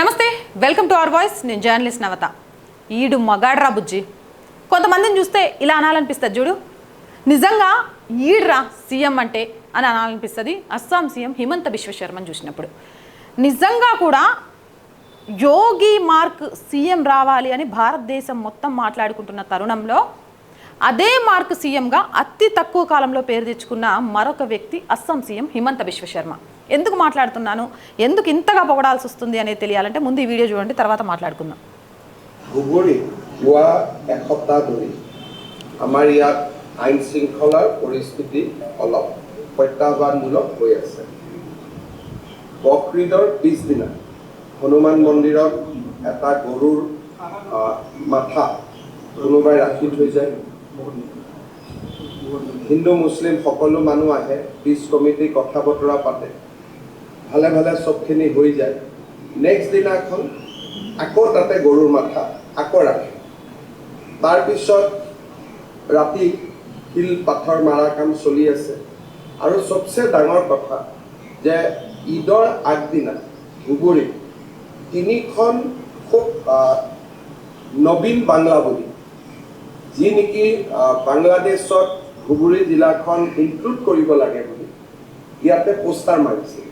నమస్తే welcome to our voice. నేను journalist నవత. ఈడు మగాడ్రా బుజ్జి. కొంతమందిని చూస్తే ఇలా అనాలనిపిస్తుంది చూడు. నిజంగా ఈడ్రా సీఎం అంటే అని అనాలనిపిస్తుంది. అస్సాం సీఎం హిమంత విశ్వశర్మని చూసినప్పుడు. నిజంగా కూడా యోగి మార్క్ సీఎం రావాలి అని భారతదేశం మొత్తం మాట్లాడుకుంటున్న తరుణంలో అదే మార్క్ సీఎంగా అతి తక్కువ కాలంలో పేరు తెచ్చుకున్న మరొక వ్యక్తి అస్సాం సీఎం హిమంత బిశ్వ శర్మ ఎందుకు మాట్లాడుతున్నాను ఎందుకు ఇంతగా పొగడాల్సి వస్తుంది అనేది తెలియాలంటే ముందు ఈ వీడియో చూడండి తర్వాత మాట్లాడుకుందాం ধুবুৰী যোৱা এসপ্তাহ ধৰি আমাৰ ইয়াত আইন শৃংখলাৰ পৰিস্থিতি অলপ প্ৰত্যাহ্বানমূলক হৈ আছে বকৰিদৰ পিছদিনা হনুমান মন্দিৰত এটা গৰুৰ আহ, মাথা কোনোবাই ৰাখি থৈ যায় হিন্দু মুছলিম সকলো মানুহ আহে পিছ কমিটি কথা বতৰা পাতে। ভালে ভালে চবখিনি হৈ যায়। নেক্সট দিনাখন আকৌ তাতে গৰুৰ মাথা, আকৌ ৰাখে। তাৰপিছত ৰাতি শিল, পাথৰ মাৰা কাম চলি আছে। আৰু চবচে ডাঙৰ কথা যে ঈদৰ আগদিনা ধুবুৰীত তিনিখন খুব নবীন বাংলা বুলি যি নেকি বাংলাদেশত ধুবুৰী জিলাখন ইনক্লুড কৰিব লাগে বুলি ইয়াতে পোষ্টাৰ মাৰিছিল,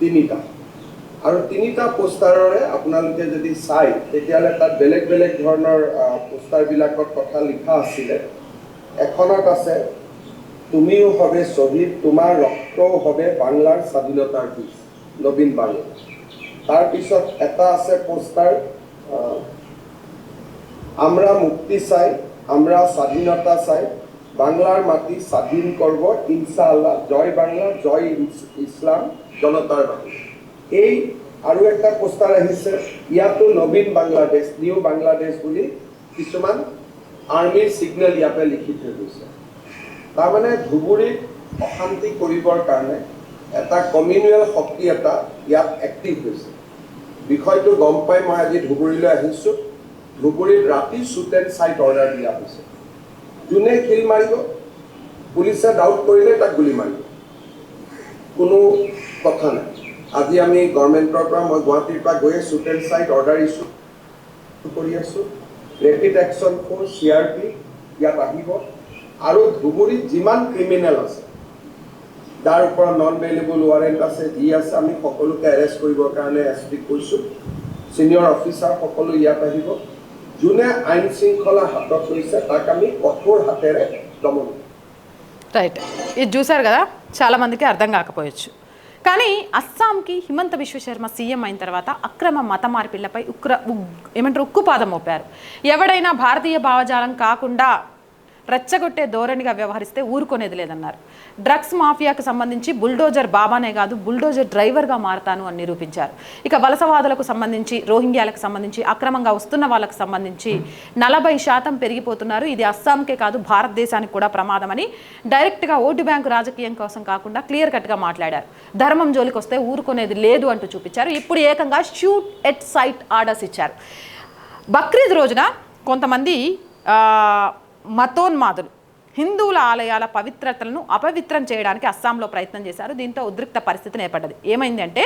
তিনিটা। আৰু তিনিটা পোষ্টাৰৰে আপোনালোকে যদি চাই, তেতিয়াহ'লে তাত বেলেগ বেলেগ ধৰণৰ পোষ্টাৰবিলাকত কথা লিখা আছিলে। এখনত আছে, তুমিও হবে শ্বহীদ, তোমাৰ ৰক্তও হবে বাংলাৰ স্বাধীনতাৰ বীজ নবীন বাংলা তাৰপিছত এটা আছে পোষ্টাৰ আমরা মুক্তি চাই আমরা স্বাধীনতা চাই। বাংলার মাটি স্বাধীন করব, ইনশাআল্লাহ। জয় বাংলা, জয় ইস- ইসলাম জনতাৰ বাণী এই আৰু একটা পোষ্টাৰ আহিছে, ইয়াতো নবীন বাংলাদেশ, নিউ বাংলাদেশ বুলি কিছুমান আৰ্মিৰ ছিগনেল ইয়াতে লিখি থৈ গৈছে। তাৰমানে ধুবুৰীত অশান্তি কৰিবৰ কাৰণে এটা কমিউনেল শক্তি এটা ইয়াত এক্টিভ হৈছে। বিষয়টো গম পাই মই আজি ধুবুৰীলৈ আহিছোঁ। ধুবুৰীত ৰাতি শ্বুট এণ্ড চাইট অৰ্ডাৰ দিয়া হৈছে যোনে শিল মাৰিব পুলিচে ডাউট কৰিলে তাক গুলি মাৰিব কোনো কথা নাই। আজি আমি গভৰ্ণমেণ্টৰ পৰা মই গুৱাহাটীৰ পৰা গৈয়ে শ্বুট চাইট অৰ্ডাৰ ইছ্যু কৰি আছোঁ। Rapid action force C R P ইয়াত আহিব। আৰু ধুবুৰীত যিমান ক্ৰিমিনেল আছে যাৰ ওপৰত নন বেইলেবল ৱাৰেণ্ট আছে, যি আছে আমি সকলোকে এৰেষ্ট কৰিবৰ কাৰণে এছ পিক কৈছোঁ। ছিনিয়ৰ অফিচাৰ সকলো ইয়াত আহিব। যোনে আইন শৃংখলা হাতত লৈছে তাক আমি কঠোৰ হাতেৰে দমন কৰিম రైట్ ఇది చూశారు కదా చాలామందికి అర్థం కాకపోవచ్చు కానీ అస్సాంకి హిమంత బిశ్వ శర్మ సీఎం అయిన తర్వాత అక్రమ మత మార్పిళ్లపై ఉక్ర ఉగ్- ఏమంటారు ఉక్కుపాదం మోపారు ఎవడైనా భారతీయ భావజాలం కాకుండా రెచ్చగొట్టే ధోరణిగా వ్యవహరిస్తే ఊరుకునేది లేదన్నారు. డ్రగ్స్ మాఫియాకు సంబంధించి బుల్డోజర్ బాబానే కాదు బుల్డోజర్ డ్రైవర్గా మారతాను అని నిరూపించారు. ఇక వలసవాదులకు సంబంధించి రోహింగ్యాలకు సంబంధించి అక్రమంగా వస్తున్న వాళ్ళకు సంబంధించి నలభై శాతం పెరిగిపోతున్నారు. ఇది అస్సాంకే కాదు భారతదేశానికి కూడా ప్రమాదమని డైరెక్ట్గా ఓటు బ్యాంకు రాజకీయం కోసం కాకుండా క్లియర్ కట్గా మాట్లాడారు. ధర్మం జోలికి వస్తే ఊరుకునేది లేదు అంటూ చూపించారు. ఇప్పుడు ఏకంగా షూట్ ఎట్ సైట్ ఆర్డర్స్ ఇచ్చారు. బక్రీద్ రోజున కొంతమంది మతోన్మాదులు హిందువుల ఆలయాల పవిత్రతలను అపవిత్రం చేయడానికి అస్సాంలో ప్రయత్నం చేశారు. దీంతో ఉద్రిక్త పరిస్థితి ఏర్పడ్డది ఏమైందంటే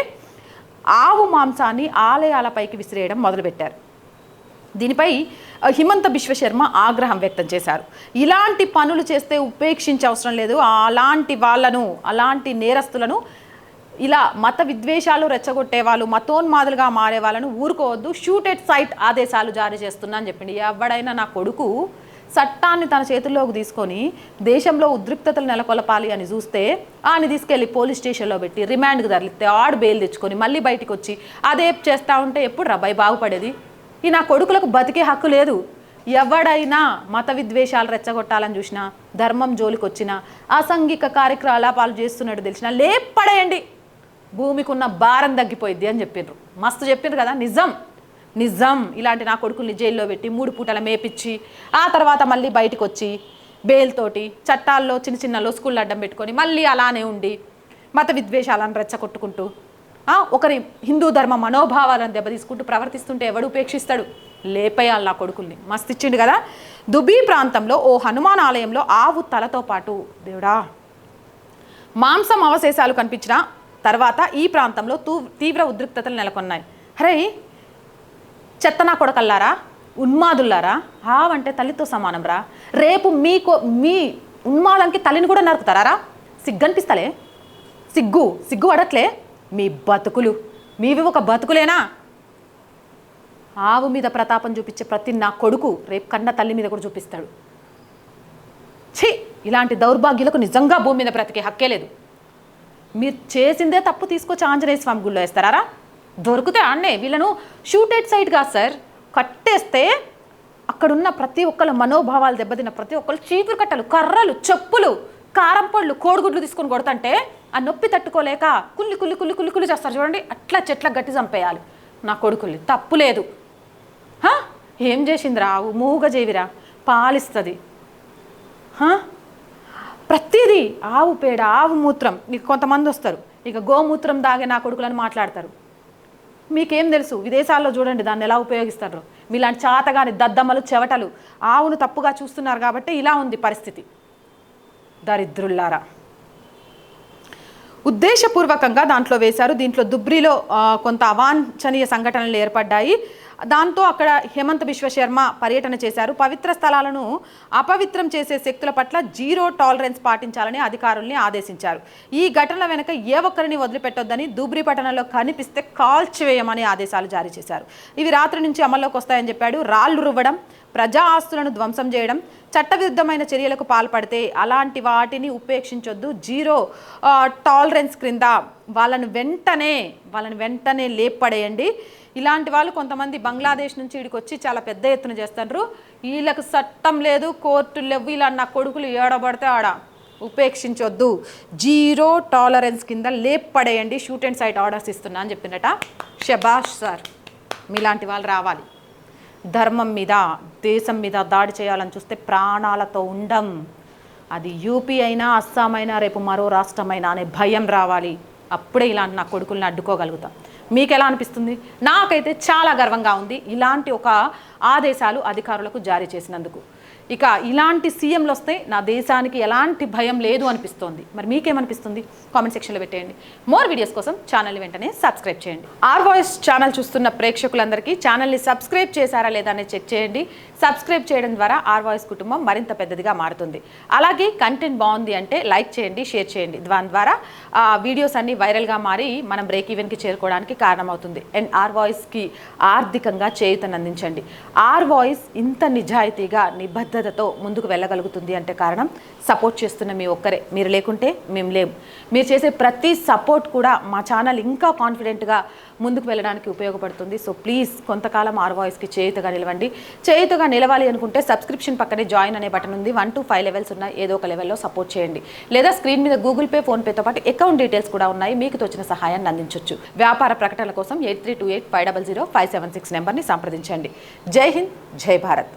ఆవు మాంసాన్ని ఆలయాలపైకి విసిరేయడం మొదలుపెట్టారు. దీనిపై హిమంత విశ్వశర్మ ఆగ్రహం వ్యక్తం చేశారు. ఇలాంటి పనులు చేస్తే ఉపేక్షించే అవసరం లేదు. అలాంటి వాళ్ళను అలాంటి నేరస్తులను ఇలా మత విద్వేషాలు రెచ్చగొట్టే వాళ్ళు మతోన్మాదులుగా మారే వాళ్ళను ఊరుకోవద్దు. షూటెడ్ సైట్ ఆదేశాలు జారీ చేస్తున్నా అని చెప్పింది. ఎవడైనా నా కొడుకు చట్టాన్ని తన చేతుల్లోకి తీసుకొని దేశంలో ఉద్రిక్తతలు నెలకొల్పాలి అని చూస్తే ఆయన తీసుకెళ్ళి పోలీస్ స్టేషన్లో పెట్టి రిమాండ్కి తరలిస్తే ఆడు బెయిల్ తెచ్చుకొని మళ్ళీ బయటికి వచ్చి అదే చేస్తూ ఉంటే ఎప్పుడు రబ్బాయి బాగుపడేది? ఈ నా కొడుకులకు బతికే హక్కు లేదు. ఎవడైనా మత విద్వేషాలు రెచ్చగొట్టాలని చూసినా ధర్మం జోలికి వచ్చినా అసంఘిక కార్యకలాపాలు చేస్తున్నట్టు తెలిసినా లేపడేయండి. భూమికి ఉన్న భారం తగ్గిపోయిద్ది అని చెప్పిండ్రు మస్తు చెప్పిండ్రు కదా నిజం. నిజం ఇలాంటి నా కొడుకుల్ని జైల్లో పెట్టి మూడు పూటల మేపిచ్చి ఆ తర్వాత మళ్ళీ బయటకు వచ్చి బేల్తోటి చట్టాల్లో చిన్న చిన్న లొసుకుళ్ళు అడ్డం పెట్టుకొని మళ్ళీ అలానే ఉండి మత విద్వేషాలను రెచ్చగొట్టుకుంటూ ఒకరి హిందూ ధర్మ మనోభావాలను దెబ్బతీసుకుంటూ ప్రవర్తిస్తుంటే ఎవడు ఉపేక్షిస్తాడు? లేపేయాలి నా కొడుకుల్ని. మస్తు ఇచ్చిండు కదా? దుబీ ప్రాంతంలో ఓ హనుమాన్ ఆలయంలో ఆవు తలతో పాటు దేవుడా మాంసం అవశేషాలు కనిపించిన తర్వాత ఈ ప్రాంతంలో తూ తీవ్ర ఉద్రిక్తతలు నెలకొన్నాయి. అరే చెత్తనా కొడకల్లారా? ఉన్మాదుల్లారా? ఆవంటే తల్లితో సమానం రా రేపు మీకు మీ ఉన్మాదంకి తల్లిని కూడా నరుకుతారా సిగ్గనిపిస్తలే. సిగ్గు సిగ్గు అడట్లే మీ బతుకులు మీవి ఒక బతుకులేనా? ఆవు మీద ప్రతాపం చూపించే ప్రతి నా కొడుకు రేపు కన్న తల్లి మీద కూడా చూపిస్తాడు. ఛీ! ఇలాంటి దౌర్భాగ్యులకు నిజంగా భూమి మీద బ్రతికే హక్కే లేదు. మీరు చేసిందే తప్పు తీసుకొచ్చి ఆంజనేయ స్వామి గుళ్ళో వేస్తారా దొరికితే అన్నే వీళ్ళను షూటెడ్ సైడ్ కాదు సార్ కట్టేస్తే అక్కడున్న ప్రతి ఒక్కళ్ళ మనోభావాలు దెబ్బతిన్న ప్రతి ఒక్కళ్ళు చీపురు కట్టలు కర్రలు చెప్పులు కారం పళ్ళు కోడిగుడ్లు తీసుకొని కొడతంటే ఆ నొప్పి తట్టుకోలేక కుల్లి కుల్లి కుల్లి కుల్లి కుల్లి చేస్తారు చూడండి. అట్లా చెట్ల గట్టి చంపేయాలి. నా కొడుకుల్ని. తప్పు లేదు. ఏం చేసిందిరా? ఆవు మూగజేవిరా పాలిస్తుంది. ప్రతిదీ ఆవు పేడ ఆవు మూత్రం. నీకు కొంతమంది వస్తారు. ఇక గోమూత్రం దాగే నా కొడుకులని మాట్లాడతారు. మీకేం తెలుసు? విదేశాల్లో చూడండి దాన్ని ఎలా ఉపయోగిస్తారు. మీలాంటి చాతగాని దద్దమ్మలు చెవటలు ఆవును తప్పుగా చూస్తున్నారు కాబట్టి ఇలా ఉంది పరిస్థితి. దరిద్రుల్లారా. ఉద్దేశపూర్వకంగా దాంట్లో వేశారు. దీంట్లో దుబ్రిలో కొంత అవాంఛనీయ సంఘటనలు ఏర్పడ్డాయి. దాంతో అక్కడ హేమంత్ విశ్వశర్మ పర్యటన చేశారు. పవిత్ర స్థలాలను అపవిత్రం చేసే శక్తుల పట్ల జీరో టాలరెన్స్ పాటించాలని అధికారుల్ని ఆదేశించారు. ఈ ఘటనల వెనుక ఏ ఒక్కరిని వదిలిపెట్టొద్దని దూబ్రి పట్టణంలో కనిపిస్తే కాల్చివేయమని ఆదేశాలు జారీ చేశారు. ఇవి రాత్రి నుంచి అమల్లోకి వస్తాయని చెప్పాడు. రాళ్ళు రువ్వడం ప్రజా ఆస్తులను ధ్వంసం చేయడం చట్టవిరుద్ధమైన చర్యలకు పాల్పడితే అలాంటి వాటిని ఉపేక్షించొద్దు. జీరో టాలరెన్స్ క్రింద వాళ్ళని వెంటనే వాళ్ళని వెంటనే లేపడేయండి. ఇలాంటి వాళ్ళు కొంతమంది బంగ్లాదేశ్ నుంచి ఇక్కడికి వచ్చి చాలా పెద్ద ఎత్తున చేస్తారు వీళ్ళకు చట్టం లేదు కోర్టు లేవు. ఇలా నా కొడుకులు ఏడబడితే ఆడ ఉపేక్షించొద్దు. జీరో టాలరెన్స్ కింద లేపడేయండి షూట్ అండ్ సైట్ ఆర్డర్స్ ఇస్తున్నా అని చెప్పిందట షబాష్ సార్. మీలాంటి వాళ్ళు రావాలి. ధర్మం మీద దేశం మీద దాడి చేయాలని చూస్తే ప్రాణాలతో ఉండం. అది యూపీ అయినా అస్సాం అయినా రేపు మరో రాష్ట్రమైనా అనే భయం రావాలి. అప్పుడే ఇలాంటి నా కొడుకుల్ని అడ్డుకోగలుగుతాం. మీకు ఎలా అనిపిస్తుంది? నాకైతే చాలా గర్వంగా ఉంది. ఇలాంటి ఒక ఆదేశాలు అధికారులకు జారీ చేసినందుకు. ఇక ఇలాంటి సీఎంలు వస్తే నా దేశానికి ఎలాంటి భయం లేదు అనిపిస్తోంది. మరి మీకేమనిపిస్తుంది? కామెంట్ సెక్షన్లో పెట్టేయండి. మోర్ వీడియోస్ కోసం ఛానల్ వెంటనే సబ్స్క్రైబ్ చేయండి. ఆర్ వాయిస్ ఛానల్ చూస్తున్న ప్రేక్షకులందరికీ ఛానల్ని సబ్స్క్రైబ్ చేశారా లేదా అనేది చెక్ చేయండి. సబ్స్క్రైబ్ చేయడం ద్వారా ఆర్ వాయిస్ కుటుంబం మరింత పెద్దదిగా మారుతుంది. అలాగే కంటెంట్ బాగుంది అంటే లైక్ చేయండి షేర్ చేయండి. దాని ద్వారా ఆ వీడియోస్ అన్ని వైరల్గా మారి మనం బ్రేక్ ఈవెన్కి చేరుకోవడానికి కారణమవుతుంది. అండ్ ఆర్ వాయిస్కి ఆర్థికంగా చేయుతను అందించండి ఆర్ వాయిస్ ఇంత నిజాయితీగా నిబద్ధ నిబద్ధతతో ముందుకు వెళ్ళగలుగుతుంది అంటే కారణం సపోర్ట్ చేస్తున్న మీ ఒక్కరే. మీరు లేకుంటే మేము లేం. మీరు చేసే ప్రతి సపోర్ట్ కూడా మా ఛానల్ ఇంకా కాన్ఫిడెంట్గా ముందుకు వెళ్ళడానికి ఉపయోగపడుతుంది. సో ప్లీజ్ కొంతకాలం ఆర్ వాయిస్కి చేయుతగా నిలవండి. చేయుతగా నిలవాలి అనుకుంటే సబ్స్క్రిప్షన్ పక్కనే జాయిన్ అనే బటన్ ఉంది. వన్ టు ఫైవ్ లెవెల్స్ ఉన్నాయి. ఏదో ఒక లెవెల్లో సపోర్ట్ చేయండి. లేదా స్క్రీన్ మీద గూగుల్ పే ఫోన్పేతో పాటు అకౌంట్ డీటెయిల్స్ కూడా ఉన్నాయి. మీకు తోచిన సహాయాన్ని అందించవచ్చు వ్యాపార ప్రకటనల కోసం eight three two eight five double zero five seven six నెంబర్ని సంప్రదించండి. జై హింద్ జై భారత్.